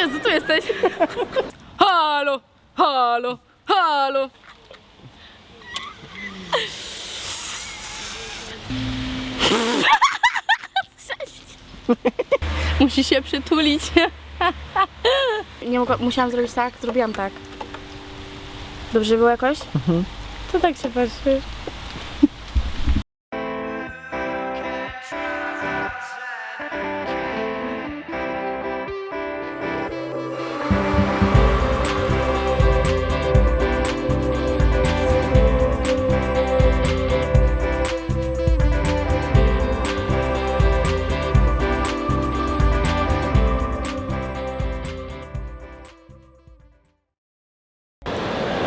Jezu, tu jesteś. Halo, halo, halo. Musi się przytulić. Nie mogła, musiałam zrobić tak, zrobiłam tak. Dobrze było jakoś? To tak się patrzy.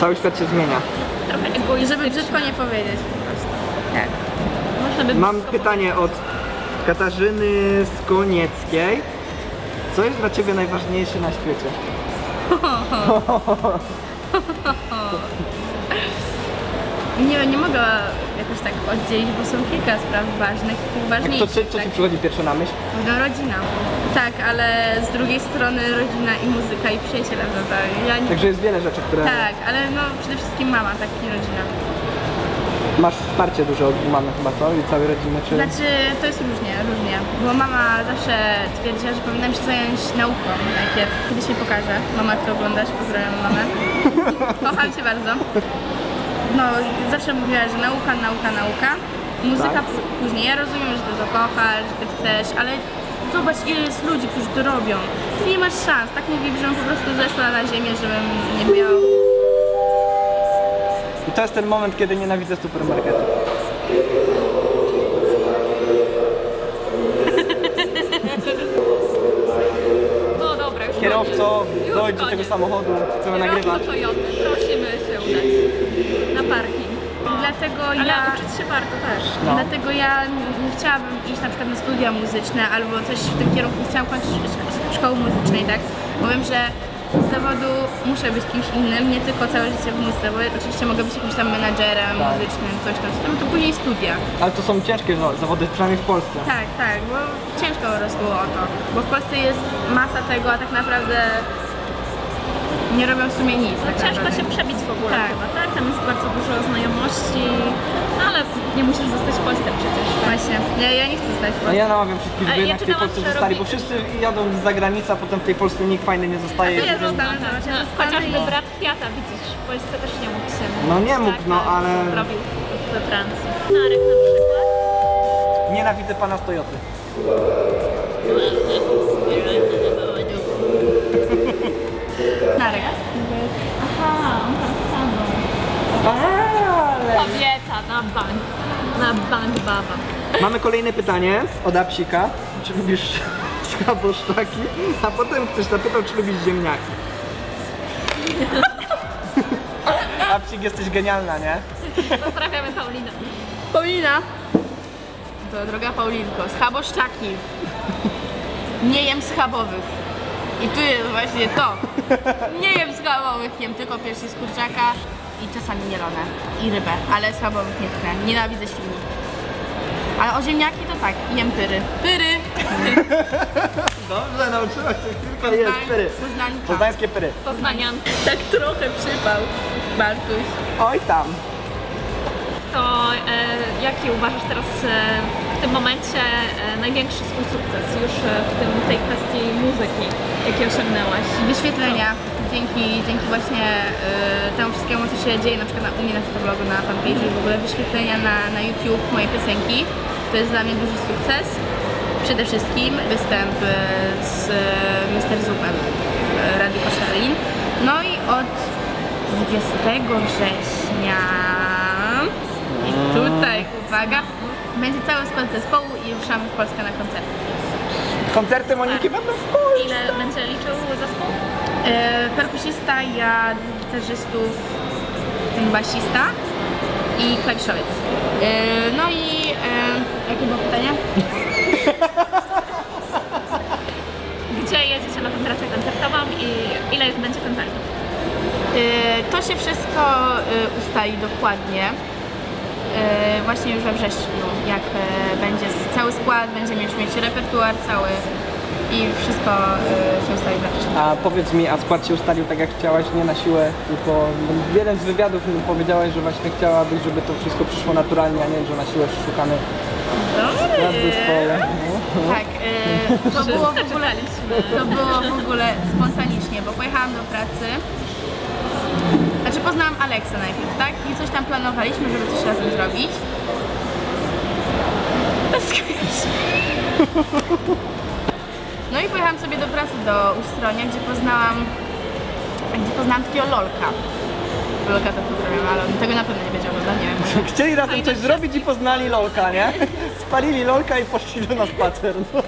Cały świat się zmienia. Trochę. Żeby brzydko nie powiedzieć po prostu. Tak. Można by Mam pytanie od Katarzyny Skonieckiej. Co jest dla Ciebie najważniejsze na świecie? Nie, nie mogę jakoś tak oddzielić, bo są kilka spraw ważnych, tych Jak to, ważniejszych. co, co tak? Ci przychodzi pierwsze na myśl? No rodzina. Tak, ale z drugiej strony rodzina i muzyka i przyjaciele, prawda? Ja nie... Także jest wiele rzeczy, które Tak, ale no przede wszystkim mama, tak i rodzina. masz wsparcie duże od mamy chyba, co? I całej rodziny, czy... Znaczy, to jest różnie, różnie, bo mama zawsze twierdziła, że powinnam się zająć nauką najpierw. Kiedyś mi pokaże. Mama, kto oglądasz, pozdrawiam mamę. Kocham Cię bardzo. No, zawsze mówiła, że nauka, nauka, nauka. Muzyka Tak. później. Ja rozumiem, że Ty to kochasz, że Ty chcesz, ale zobacz, ile jest ludzi, którzy to robią. Ty nie masz szans. Tak mówi, żebym po prostu zeszła na ziemię, żebym nie miał... I to jest ten moment, kiedy nienawidzę supermarketu. No dobra, już Kierowco, dojdź do tego samochodu, chcemy nagrywać. Kierowco Toyoty, prosimy się udać na parking. Dlatego Ale ja... uczyć się warto też. No. Dlatego ja nie chciałabym iść na przykład na studia muzyczne albo coś w tym kierunku, nie chciałam kończyć szko- szkoły muzycznej, tak? Bo wiem, że z zawodu muszę być kimś innym, nie tylko całe życie w muzyce, bo oczywiście mogę być jakimś tam menadżerem Tak. muzycznym, coś tam, to, to później studia. Ale to są ciężkie za- zawody, przynajmniej w Polsce. Tak, tak, bo ciężko prostu o to, bo w Polsce jest masa tego, a tak naprawdę nie robią w sumie nic. Tak Ciężko naprawdę. się przebić w ogóle Tak. chyba, tak? Tam jest bardzo dużo znajomości, no ale nie musisz zostać w Polsce przecież. Tak? Właśnie, ja, ja nie chcę stać w No Polsce. ja namawiam wszystkich, A żeby ja jednak w tej czytałam, Polsce że zostali, robi- bo wszyscy jadą z zagranicy, a potem w tej Polsce nikt fajny nie zostaje. Ja Więc- zostanę, No, zobaczę, no, zostanę chociażby i- brat Kwiata, widzisz, w Polsce też nie mógł się No nie mógł, no, tak, ale- co Zrobił we Francji. Narek na przykład. Nienawidzę pana z Toyoty. Mamy kolejne pytanie od Apsika. Czy lubisz schaboszczaki? A potem ktoś zapytał, czy lubisz ziemniaki. Apsik, jesteś genialna, nie? Pozdrawiamy Paulinę. Paulina. To droga Paulinko, schaboszczaki. Nie jem schabowych. I tu jest właśnie to. Nie jem schabowych, jem tylko piersi z kurczaka i czasami mielone. I rybę, ale schabowych nie tknę. Nienawidzę świni. Ale o ziemniaki to tak, jem pyry. Pyry! Dobrze, nauczyłaś się kilka jest pyry. Poznańka. Poznańskie pyry. Poznanianki. Tak trochę przypał. Bartuś. Oj tam. To e, jaki uważasz teraz e, w tym momencie e, największy swój sukces już e, w tym, tej kwestii muzyki, jaki osiągnęłaś? Wyświetlenia. Dzięki, dzięki właśnie y, temu wszystkiemu, co się dzieje na przykład na, u mnie na fotoblogu, na fanpage i w ogóle wyświetlenia na, na YouTube mojej piosenki. To jest dla mnie duży sukces. Przede wszystkim występ y, z y, Mr. Zupem Radiu Koszalin. No i od 20 września i tutaj, uwaga, będzie cały skład zespołu i ruszamy w Polskę na koncerty. Koncerty Moniki będą w Polsce. Ile będzie liczył zespół? E, perkusista, ja dwóch gitarzystów, ten basista i klawiszowiec. E, no i e, jakie było pytanie? Gdzie jedziecie na trasę koncertową i ile już będzie koncertów? E, to się wszystko e, ustali dokładnie. E, właśnie już we wrześniu, jak e, będzie cały skład, będziemy już mieć repertuar cały i wszystko y, się ustali. A powiedz mi, a skład się ustalił tak jak chciałaś, nie na siłę, tylko w jeden z wywiadów mi powiedziałaś, że właśnie chciałabyś, żeby to wszystko przyszło naturalnie, a nie, że na siłę szukamy skład w zespole. Tak, y, to było w ogóle, to było w ogóle spontanicznie, bo pojechałam do pracy. Znaczy poznałam Aleksa najpierw, tak? I coś tam planowaliśmy, żeby coś razem zrobić. Bez. No i pojechałam sobie do pracy do Ustronia, gdzie poznałam, gdzie poznałam takiego Lolka. Lolka to pozdrawiam, ale on tego na pewno nie będzie oglądał, nie wiem. Chcieli razem coś zrobić i poznali Lolka, nie? Spalili Lolka i poszli na spacer. No.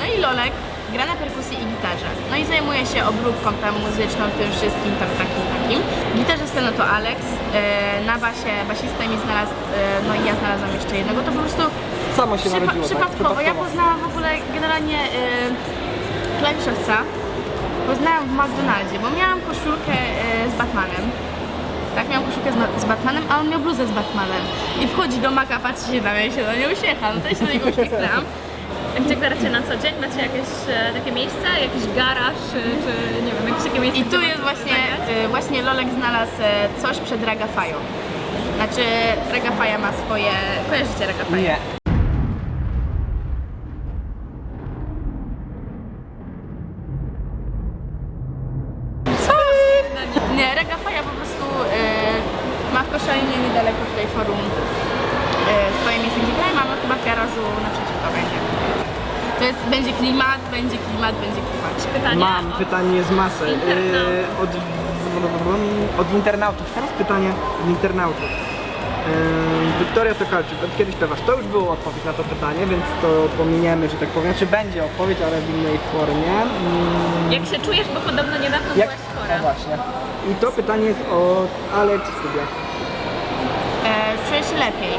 No i Lolek gra na perkusji i gitarze. No i zajmuje się obróbką tam muzyczną, tym wszystkim tam takim, takim. Gitarzystę no to Alex, e, na basie basista mi znalazł, e, no i ja znalazłam jeszcze jednego, to po prostu Samo się przypa- narodziło, tak? przypadkowo. Ja poznałam w ogóle generalnie e, klawiszowca, poznałam w McDonaldzie, bo miałam koszulkę e, z Batmanem. Tak, miałam koszulkę z, Ma- z Batmanem, a on miał bluzę z Batmanem. I wchodzi do Maka, patrzy się na mnie i się do mnie uśmiecha. No to ja się do niego uśmiechnęłam. A Gdzie gracie na co dzień? Macie jakieś e, takie miejsce, jakiś garaż, e, czy nie wiem, jakieś takie miejsce? I tu jest właśnie, y, właśnie Lolek znalazł e, coś przed Ragafają. Znaczy Ragafaja ma swoje... Kojarzycie Ragafaję? Nie. Forum y, swoje miejsce, gdzie grają, mamy chyba w garażu naprzeciwko będzie. To jest, będzie klimat, będzie klimat, będzie klimat. Pytanie Mam o... pytanie z masy. Internautów. Yy, od, od internautów. Teraz pytanie od internautów. Yy, Wiktoria Tokarczyk, od kiedy śpiewasz? To już było odpowiedź na to pytanie, więc to pominiemy, że tak powiem. Czy będzie odpowiedź, ale w innej formie. Mm, Jak się czujesz, bo podobno niedawno jak... byłaś No chora. właśnie. I to pytanie jest od Alex Studia. Się lepiej.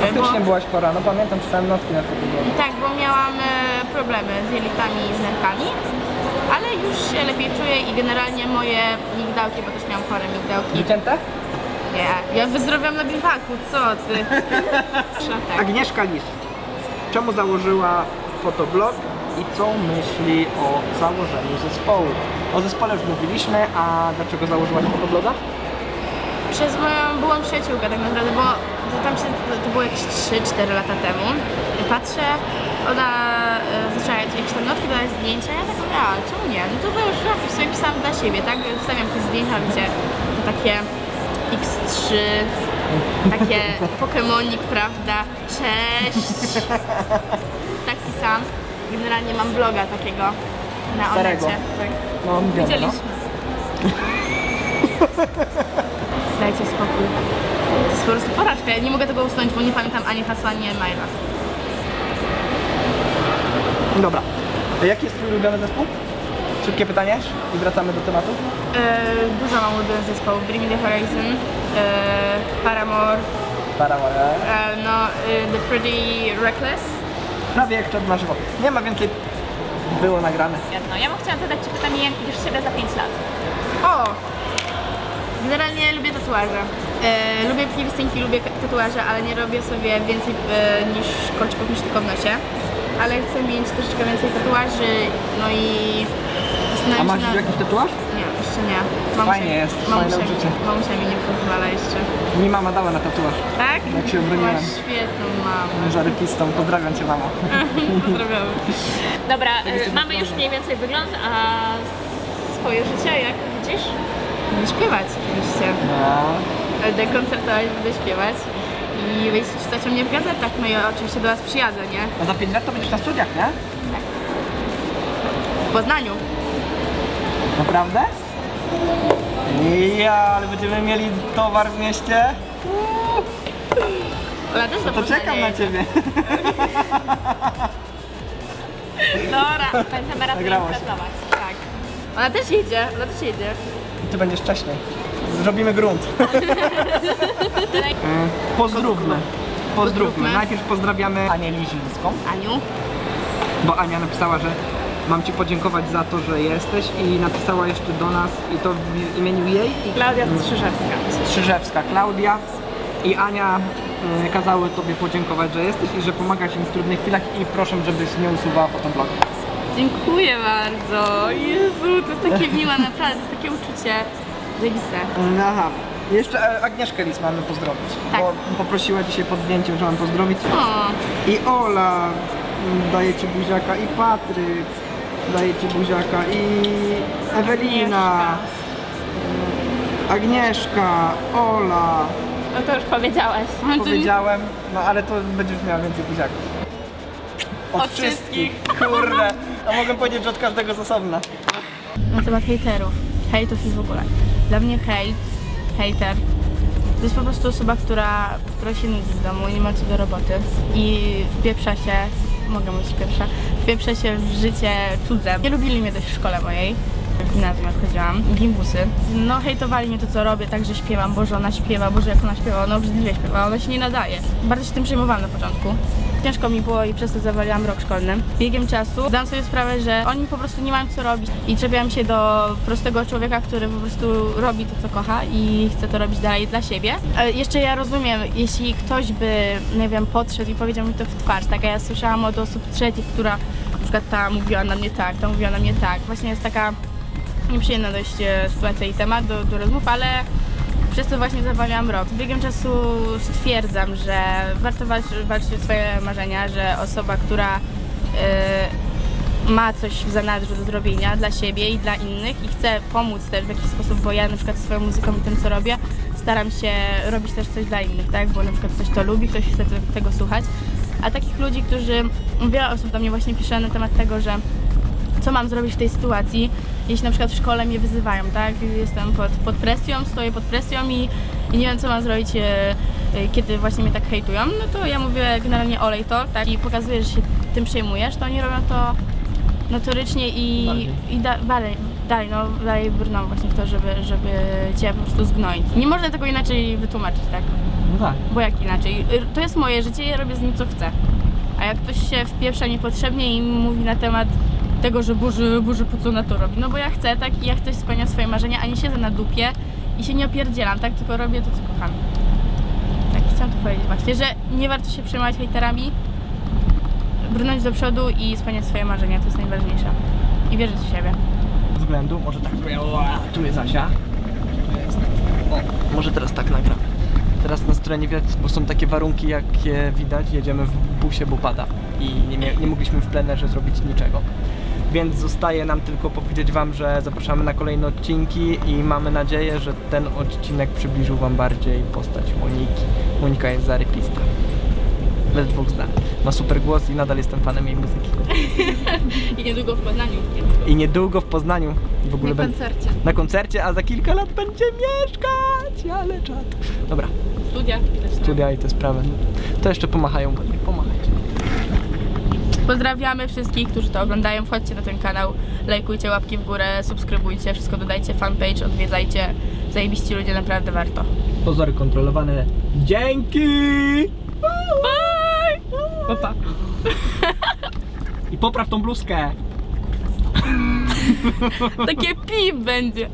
Bo... Faktycznie byłaś chora, no pamiętam, czytałem notki na to było. Tak, bo miałam e, problemy z jelitami i z nerkami, ale już się lepiej czuję i generalnie moje migdałki, bo też miałam chore migdałki. Wycięte? Nie, ja wyzdrowiam na biwaku, co ty? tak. Agnieszka Lisz. Czemu założyła fotoblog i co myśli o założeniu zespołu? O zespole już mówiliśmy, a dlaczego założyłaś fotobloga? Przez moją byłą przyjaciółkę tak naprawdę, bo to tam się, to było jakieś 3-4 lata temu. I patrzę, ona e, zaczęła jakieś tam notki, dodać zdjęcia, ja tak mówię, a czemu nie? No to założyłam i sobie pisałam dla siebie, tak? Wstawiam te zdjęcia, wiecie, to takie X3, takie Pokemonik, prawda? Cześć! Tak pisałam. Generalnie mam bloga takiego na Starego. Onecie. Tak. No, wiemy, no. nie mogę tego usunąć, bo nie pamiętam ani hasła, ani maila. Dobra. A jaki jest twój ulubiony zespół? Szybkie pytanie i wracamy do tematu. Yy, dużo mam ulubionych zespołów. Bring Me The Horizon, yy, Paramore, Paramore. yy, no, yy, The Pretty Reckless. Prawie jak przed na żywo. Nie ma więcej. Było nagrane. Jedno. Ja bym chciała zadać Ci pytanie, jak widzisz siebie za 5 lat? O! Generalnie lubię tatuaże. Yy, lubię piercingi, lubię tatuaże, ale nie robię sobie więcej yy, niż kolczyków niż tylko w nosie. Ale chcę mieć troszeczkę więcej tatuaży, no i A masz już jakiś tatuaż? Nie, jeszcze nie. Fajnie jest, fajne mamusia, uczucie. mamusia mi nie pozwala jeszcze. Mi mama dała na tatuaż. Tak? Jak się obroniłem. Masz świetną mamę. Żarykistą. Pozdrawiam cię mamo. Pozdrawiamy. Dobra, y, mamy już mniej więcej wygląd, a swoje życie jak widzisz? Będę śpiewać oczywiście. No. Będę koncertować, będę śpiewać. I będziecie czytać o mnie w gazetach, no i oczywiście do Was przyjadę, nie? A za 5 lat to będziesz na studiach, nie? W Poznaniu. Naprawdę? Ja, ale będziemy mieli towar w mieście. Ola też do To czekam na ciebie. Dobra, będziemy razem imprezować. Tak. Ona też jedzie, ona też jedzie. Ty będziesz wcześniej. Zrobimy grunt. Pozdrówmy. Pozdrówmy. Najpierw pozdrawiamy Anię Lizińską, Aniu. bo Ania napisała, że mam Ci podziękować za to, że jesteś i napisała jeszcze do nas i to w imieniu jej i Klaudia Strzyżewska. Strzyżewska Klaudia i Ania e, kazały Tobie podziękować, że jesteś i że pomagasz im w trudnych chwilach i proszę, żebyś nie usuwała fotoblogu. Dziękuję bardzo. Jezu, to jest takie miłe, naprawdę, to jest takie uczucie zajebiste. E, Aha. Jeszcze e, Agnieszkę Lis mamy pozdrowić, Tak. bo poprosiła dzisiaj pod zdjęciem, że mam pozdrowić. O, I Ola mm, daje Ci buziaka i Patryk daje Ci buziaka i Ewelina, Agnieszka, Ola. No to już powiedziałaś. ale to nie- Powiedziałem, no ale to będziesz miała więcej buziaków. Od, Od wszystkich. Kurde, a mogę powiedzieć, że od każdego z osobna. na temat hejterów, hejtów i w ogóle. Dla mnie hejt, hejter, to jest po prostu osoba, która, która się nudzi w domu nie ma co do roboty i wpieprza się, mogę mówić wpieprza, wpieprza się w życie cudze. Nie lubili mnie dość w szkole mojej, w gimnazjum jak chodziłam, gimbusy. No hejtowali mnie to co robię, tak, że śpiewam, Boże ona śpiewa, Boże jak ona śpiewa, ona obrzydliwie śpiewa, ona się nie nadaje. Bardzo się tym przejmowałam na początku. Ciężko mi było i przez to zawaliłam rok szkolny. Biegiem czasu zdałam sobie sprawę, że oni po prostu nie mają co robić i czepiam się do prostego człowieka, który po prostu robi to, co kocha i chce to robić dalej dla siebie. E, Jeszcze ja rozumiem, jeśli ktoś by, nie wiem, podszedł i powiedział mi to w twarz, tak, ja słyszałam od osób trzecich, która na przykład ta mówiła na mnie tak, ta mówiła na mnie tak. Właśnie jest taka nieprzyjemna dość e, sytuacja i temat do, do rozmów, ale przez to właśnie zawaliłam rok. Z biegiem czasu stwierdzam, że warto walczyć, o swoje marzenia, że osoba, która e, ma coś w zanadrzu do zrobienia dla siebie i dla innych i chce pomóc też w jakiś sposób, bo ja na przykład swoją muzyką i tym co robię, staram się robić też coś dla innych, tak? Bo na przykład ktoś to lubi, ktoś chce te- tego słuchać. A takich ludzi, którzy, wiele osób do mnie właśnie pisze na temat tego, że co mam zrobić w tej sytuacji, jeśli na przykład w szkole mnie wyzywają, tak? Jestem pod, pod presją, stoję pod presją i, i nie wiem co mam zrobić, e, e, kiedy właśnie mnie tak hejtują, no to ja mówię generalnie olej to, tak? I pokazuję, że się tym przejmujesz, to oni robią to notorycznie i, Dalej. i da, dalej, dalej, no dalej brną właśnie w to, żeby, żeby cię po prostu zgnoić. Nie można tego inaczej wytłumaczyć, tak? No tak. Bo jak inaczej? Y, To jest moje życie, ja robię z nim co chcę. A jak ktoś się wpieprza niepotrzebnie i mówi na temat tego, że po co na to robi? No bo ja chcę, tak? I ja chcę spełniać swoje marzenia, a nie siedzę na dupie i się nie opierdzielam, tak? Tylko robię to, co kocham. Tak, chciałam to powiedzieć właśnie, że nie warto się przejmować hejterami, brnąć do przodu i spełniać swoje marzenia, to jest najważniejsze. I wierzyć w siebie. względu, może tak Ła, tu jest Asia. O, może teraz tak nagram. Teraz na stronie widać, bo są takie warunki, jakie widać, jedziemy w busie, bo pada i nie, nie mogliśmy w plenerze zrobić niczego. Więc zostaje nam tylko powiedzieć Wam, że zapraszamy na kolejne odcinki i mamy nadzieję, że ten odcinek przybliżył Wam bardziej postać Moniki. Monika jest zarypista. Bez dwóch zdań. Ma super głos i nadal jestem fanem jej muzyki. I niedługo w Poznaniu. I niedługo w Poznaniu w ogóle Na będę koncercie. na koncercie, a za kilka lat będzie mieszkać, ale czad. Dobra, Studia. studia i te sprawy. To jeszcze pomachają. Pozdrawiamy wszystkich, którzy to oglądają. Wchodźcie na ten kanał, lajkujcie, łapki w górę, subskrybujcie, wszystko dodajcie, fanpage, odwiedzajcie. Zajebiści ludzie, naprawdę warto. Pozory kontrolowane. Dzięki! Bye! Opa. I popraw tą bluzkę. Takie pip będzie.